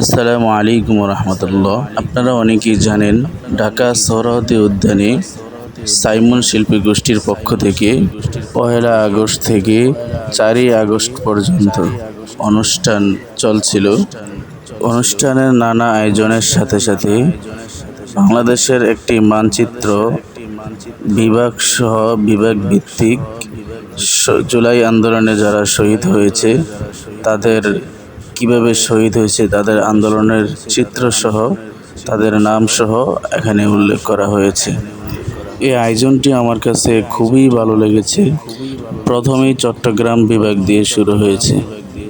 আসসালামু আলাইকুম রহমতুল্লাহ। আপনারা অনেকেই জানেন, ঢাকা সরহদি উদ্যানে সাইমন শিল্পী গোষ্ঠীর পক্ষ থেকে পহেলা আগস্ট থেকে চারই আগস্ট পর্যন্ত অনুষ্ঠান চলছিল। অনুষ্ঠানের নানা আয়োজনের সাথে সাথে বাংলাদেশের একটি মানচিত্র বিভাগ সহ বিভাগ ভিত্তিক জুলাই আন্দোলনে যারা শহীদ হয়েছে, তাদের কীভাবে শহীদ হয়েছে তাদের আন্দোলনের চিত্রসহ, তাদের নামসহ এখানে উল্লেখ করা হয়েছে। এই আয়োজনটি আমার কাছে খুবই ভালো লেগেছে। প্রথমেই চট্টগ্রাম বিভাগ দিয়ে শুরু হয়েছে।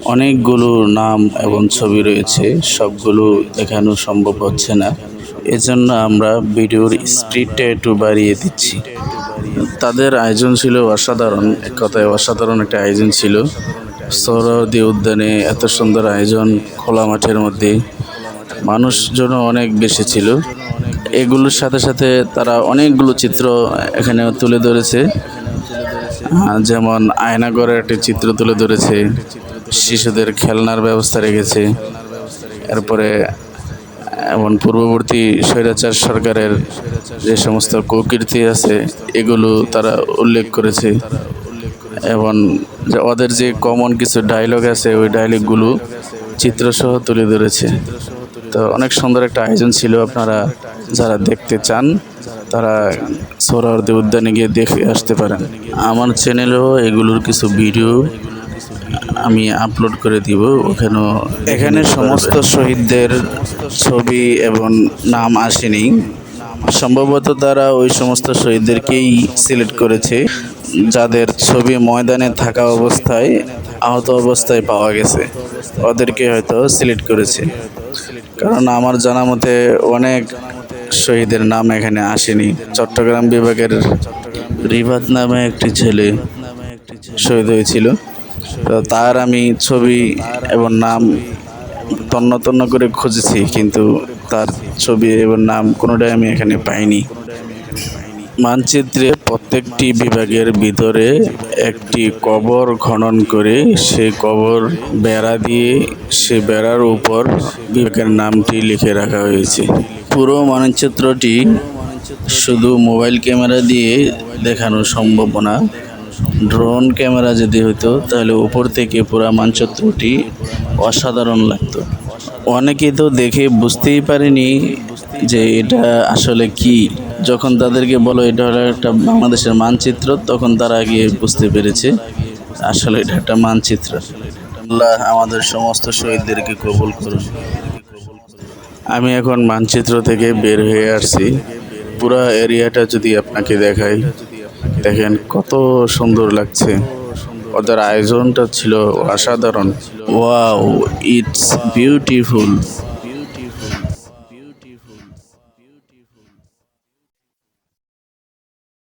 অনেকগুলো নাম এবং ছবি রয়েছে, সবগুলো দেখানো সম্ভব হচ্ছে না। এজন্য আমরা ভিডিওর স্পিডটা একটু বাড়িয়ে দিচ্ছি। তাদের আয়োজন ছিল অসাধারণ, এক কথায় অসাধারণ একটা আয়োজন ছিল। সৌরদী উদ্যানে এত সুন্দর আয়োজন খোলা মাঠের মধ্যে। মানুষজন অনেক বেশি ছিল। এগুলোর সাথে সাথে তারা অনেকগুলো চিত্র এখানে তুলে ধরেছে। যেমন আয়নাগরের একটি চিত্র তুলে ধরেছে। শিশুদের খেলনার ব্যবস্থা রেখেছে। এরপরে এমন পূর্ববর্তী স্বৈরাচার সরকারের যে সমস্ত কুকীর্তি আছে, এগুলো তারা উল্লেখ করেছে। এবং যে ওদের যে কমন কিছু ডায়লগ আছে ওই ডায়লগগুলো চিত্রসহ তুলে ধরেছে। তো অনেক সুন্দর একটা আয়োজন ছিল আপনারা যারা দেখতে চান তারা সোহরাওয়ার্দী উদ্যানে গিয়ে দেখে আসতে পারেন। আমার চ্যানেলেও এগুলোর কিছু ভিডিও আমি আপলোড করে দিব ওখানেও এখানে সমস্ত শহীদদের ছবি এবং নাম আসেনি। সম্ভবত তারা ওই সমস্ত শহীদদেরকেই সিলেক্ট করেছে, যাদের ছবি ময়দানে থাকা অবস্থায়, আহত অবস্থায় পাওয়া গেছে। ওদেরকে হয়তো সিলেক্ট করেছে। কারণ আমার জানা মতে অনেক শহীদের নাম এখানে আসেনি। চট্টগ্রাম বিভাগের রিভাত নামে একটি ছেলে শহীদ হয়েছিল। তো তার আমি ছবি এবং নাম তন্ন তন্ন করে খুঁজেছি, কিন্তু তার ছবি এবং নাম কোনোটাই আমি এখানে পাইনি। মানচিত্রে প্রত্যেকটি বিভাগের ভিতরে একটি কবর খনন করে সেই কবর বেড়া দিয়ে সে বেড়ার উপর বিভাগের নামটি লিখে রাখা হয়েছে। পুরো মানচিত্রটি শুধু মোবাইল ক্যামেরা দিয়ে দেখানো সম্ভব না, ড্রোন ক্যামেরা যদি হতো তাহলে উপর থেকে পুরো মানচিত্রটি অসাধারণ লাগতো। অনেকেই তো দেখে বুঝতেই পারেনি যে এটা আসলে কি। যখন তাদেরকে বলো এটা হলো একটা বাংলাদেশের মানচিত্র, তখন তারা গিয়ে বুঝতে পেরেছে আসলে এটা একটা মানচিত্র। আমাদের সমস্ত শহীদদেরকে কবুল করুন। আমি এখন মানচিত্র থেকে বের হয়ে আসছি। পুরো এরিয়াটা যদি আপনাকে দেখাই, দেখেন কত সুন্দর লাগছে। ওদের আয়োজনটা ছিল অসাধারণ। Wow it's beautiful